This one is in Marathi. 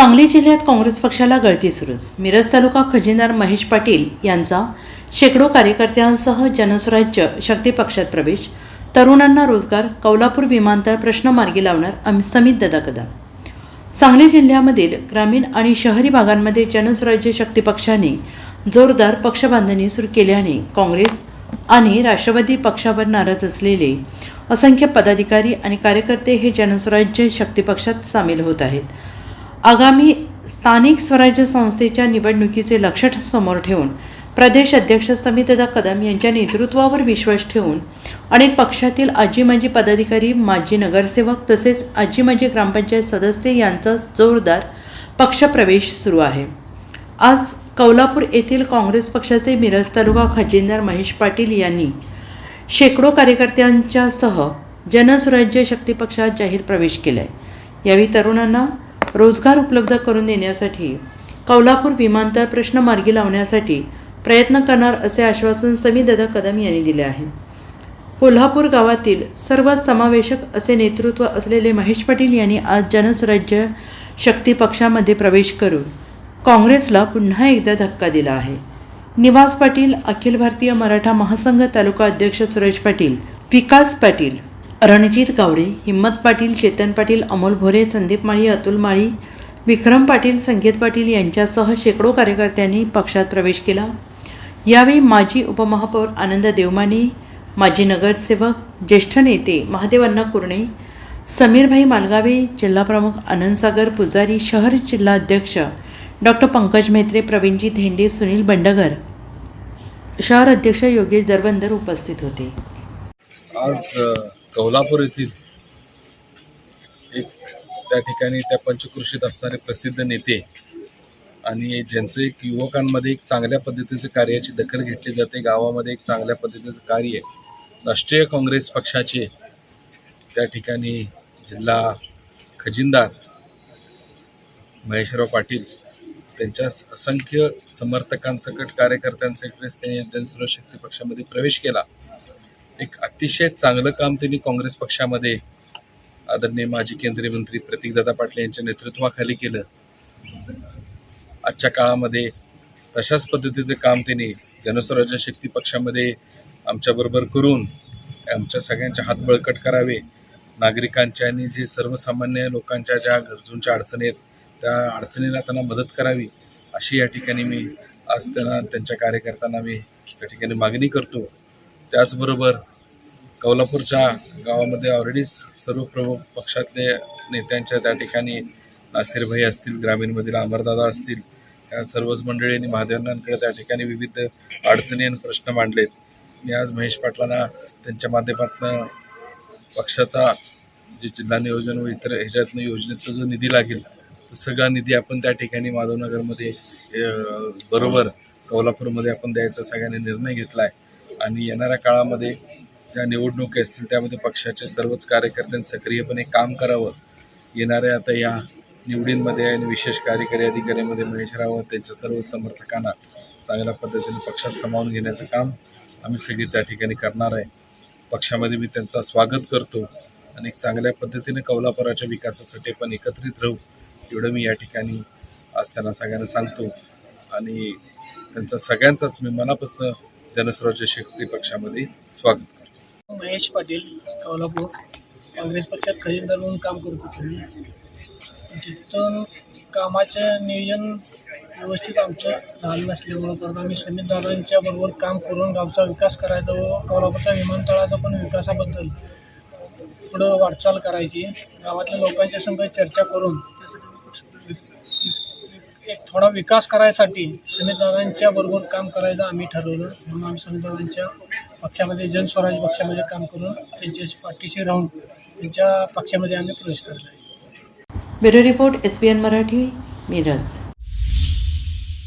सांगली जिल्ह्यात काँग्रेस पक्षाला गळती सुरूच. मिरज तालुका खजिनदार महेश पाटील यांचा शेकडो कार्यकर्त्यांसह जनस्वराज्य शक्ती पक्षात प्रवेश. तरुणांना रोजगार कौलापूर विमानतळ प्रश्न मार्गी लावणार समित ददाकदा. सांगली जिल्ह्यामधील ग्रामीण आणि शहरी भागांमध्ये जनस्वराज्य शक्ती पक्षाने जोरदार पक्षबांधणी सुरू केल्याने काँग्रेस आणि राष्ट्रवादी पक्षावर नाराज असलेले असंख्य पदाधिकारी आणि कार्यकर्ते हे जनस्वराज्य शक्ती पक्षात सामील होत आहेत. आगामी स्थानिक स्वराज्य संस्थेच्या निवडणुकीचे लक्ष समोर ठेवून प्रदेश अध्यक्ष समितदा कदम यांच्या नेतृत्वावर विश्वास ठेवून अनेक पक्षातील आजी माजी पदाधिकारी माजी नगरसेवक तसेच आजी माजी ग्रामपंचायत सदस्य यांचा जोरदार पक्षप्रवेश सुरू आहे. आज कौलापूर येथील काँग्रेस पक्षाचे मिरज तालुका खजिनदार महेश पाटील यांनी शेकडो कार्यकर्त्यांच्यासह जनसुराज्य शक्ती पक्षात जाहीर प्रवेश केला आहे यावेळी तरुणांना रोजगार उपलब्ध करून देण्यासाठी कौलापूर विमानतळ प्रश्न मार्गी लावण्यासाठी प्रयत्न करणार असे आश्वासन समीदादा कदम यांनी दिले आहे. कोल्हापूर गावातील सर्व समावेशक असे नेतृत्व असलेले महेश पाटील यांनी आज जनस्वराज्य शक्ती पक्षामध्ये प्रवेश करून काँग्रेसला पुन्हा एकदा धक्का दिला आहे. निवास पाटील अखिल भारतीय मराठा महासंघ तालुका अध्यक्ष सुरेश पाटील विकास पाटील रणजित गावडे हिम्मत पाटील चेतन पाटील अमोल भोरे संदीप माळी अतुल माळी विक्रम पाटील संगीत पाटील यांच्यासह शेकडो कार्यकर्त्यांनी पक्षात प्रवेश केला. यावेळी माजी उपमहापौर आनंद देवमाने माजी नगरसेवक ज्येष्ठ नेते महादेवांना कुर्णे समीरभाई मालगावे जिल्हाप्रमुख आनंदसागर पुजारी शहर जिल्हाध्यक्ष डॉक्टर पंकज मेत्रे प्रवीणजी धेंडे सुनील बंडगर शहर अध्यक्ष योगेश दरबंदर उपस्थित होते. आज कोल्हापूर येथील एक त्या ठिकाणी त्या पंचकृषीत असणारे प्रसिद्ध नेते आणि ज्यांचं एक युवकांमध्ये एक चांगल्या पद्धतीचं कार्याची दखल घेतली जाते गावामध्ये एक चांगल्या पद्धतीचं कार्य राष्ट्रीय काँग्रेस पक्षाचे त्या ठिकाणी जिल्हा खजिनदार महेशराव पाटील त्यांच्या असंख्य समर्थकांसकट कार्यकर्त्यांसकट त्यांनी जनसुरक्षा शक्ती पक्षामध्ये प्रवेश केला. एक अतिशय चांगलं काम त्यांनी काँग्रेस पक्षामध्ये आदरणीय माजी केंद्रीय मंत्री प्रतीकदादा पाटील यांच्या नेतृत्वाखाली केलं. आजच्या काळामध्ये तशाच पद्धतीचं काम त्यांनी जनस्वराज्य शक्ती पक्षामध्ये आमच्याबरोबर करून आमच्या सगळ्यांच्या हात बळकट करावे. नागरिकांच्या आणि जे सर्वसामान्य लोकांच्या ज्या गरजूंच्या अडचणी आहेत त्या अडचणीला त्यांना मदत करावी अशी या ठिकाणी मी आज त्यांना त्यांच्या कार्यकर्त्यांना मी त्या ठिकाणी मागणी करतो. त्याचबरोबर कोल्हापूरच्या गावामध्ये ऑलरेडी सर्व प्रमुख पक्षातले नेत्यांच्या त्या ठिकाणी नासिरभाई असतील ग्रामीणमधील अमरदादा असतील या सर्वच मंडळींनी महादेवांकडे त्या ठिकाणी विविध अडचणी आणि प्रश्न मांडलेत. मी आज महेश पाटलांना त्यांच्या माध्यमातून पक्षाचा जे जिल्हा नियोजन व इतर ह्याच्यातनं योजनेचा जो निधी लागेल तो सगळा निधी आपण त्या ठिकाणी माधवनगरमध्ये बरोबर कोल्हापूरमध्ये आपण द्यायचा सगळ्यांनी निर्णय घेतला आहे आणि येणाऱ्या काळामध्ये ज्या निवडणुकी असतील त्यामध्ये पक्षाचे सर्वच कार्यकर्त्यांनी सक्रियपणे काम करावं. येणाऱ्या आता या निवडींमध्ये आणि विशेष कार्यकारी अधिकाऱ्यामध्ये महेश रावत त्यांच्या सर्व समर्थकांना चांगल्या पद्धतीने पक्षात सामावून घेण्याचं काम आम्ही सगळी त्या ठिकाणी करणार आहे. पक्षामध्ये मी त्यांचा स्वागत करतो आणि एक चांगल्या पद्धतीने कौलापुराच्या विकासासाठी पण एकत्रित राहू एवढं मी या ठिकाणी आज त्यांना सगळ्यांना सांगतो. आणि त्यांचा सगळ्यांचाच मी मनापासून जनस्वराज्य शक्ती पक्षामध्ये स्वागत करतो. महेश पाटील कोल्हापूर काँग्रेस पक्षात खजिनदार म्हणून काम करत होतो तिथून कामाचं नियोजन व्यवस्थित आमचं झालं नसल्यामुळं परत आम्ही समितदारांच्या बरोबर काम करून गावचा विकास करायचा व कोल्हापूरच्या विमानतळाचा पण विकासाबद्दल पुढं वाटचाल करायची. गावातल्या लोकांच्या संग चर्चा करून थोडा विकास करायसाठी समित बरोबर काम करायचं आम्ही ठरवलं. म्हणून आम्ही समित पक्षामध्ये जनस्वराज पक्षामध्ये काम करून त्यांच्या पाठीशी राहून त्यांच्या पक्षामध्ये आम्ही प्रवेश करतो bureau report S P N Marathi Miraj.